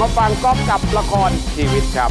มาฟังก๊อฟกับละครชีวิตครับ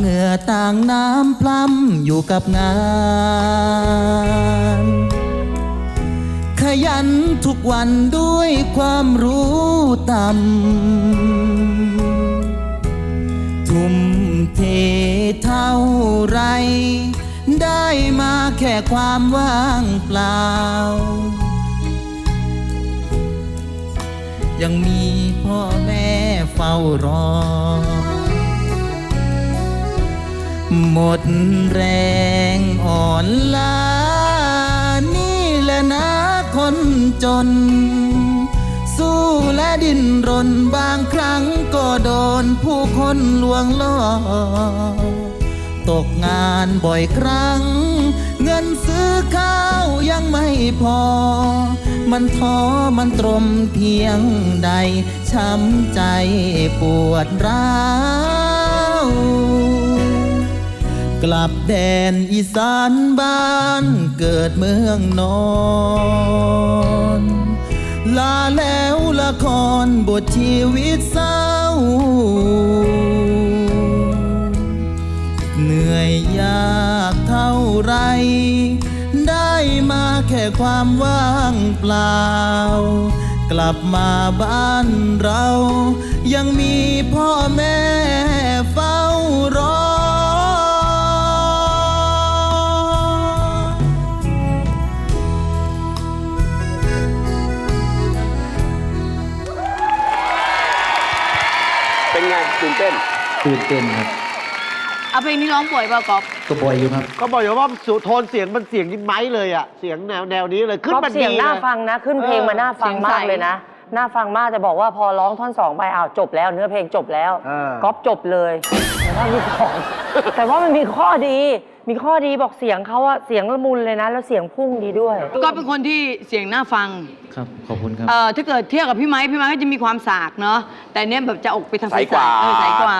เหงื่อต่างน้ำพลัมอยู่กับงาน ขยันทุกวันด้วยความรู้ต่ำทุ่มเทเท่าไร ได้มาแค่ความว่างเปล่า ยังมีพ่อแม่เฝ้ารอ หมดแรงอ่อนล้านี่แหละนะคนจน สู้และดิ้นรนบางครั้งก็โดนผู้คนลวงล่อ ตกงานบ่อยครั้ง เงินซื้อข้าวยังไม่พอ มันท้อมันตรมเพียงใด ช้ำใจปวดร้าว ลับแดนอีสานบ้านเกิดเมืองนอนลาแล้วละครบทชีวิตเศร้า เหนื่อยยากเท่าไร ได้มาแค่ความว่างเปล่า กลับมาบ้านเรา ยังมีพ่อแม่ ไงตื่นเต้น ตื่นเต้นครับ เอาเพลงนี้ร้องป่วยเปล่าก๊อฟก็บ่อยอยู่ครับ ก็บอกอยู่ว่าสุโทนเสียงมันเสียงยิ่งไม้เลยอะเสียงแนวแนวนี้เลยขึ้นก็มันเสียงดีน่าเลยฟังนะ ขึ้นเพลงมาน่าฟังมากเลยนะน่าฟังมากแต่บอกว่าพอร้องท่อนสองไปอ้าวจบแล้ว เนื้อเพลงจบแล้วก๊อฟจบเลย แต่ว่ามีของแต่ว่ามันมีข้อดี มีข้อดีบอกเสียงเขาอะเสียงละมุนเลยนะ แล้วเสียงพุ่งดีด้วย ก็เป็นคนที่เสียงน่าฟัง ครับ ขอบคุณครับ เอ่อ ถ้าเกิดเทียบกับพี่ไม้ พี่ไม้ก็จะมีความสากเนาะ แต่เนี้ยแบบจะออกไปทางใสกว่า เออใสกว่า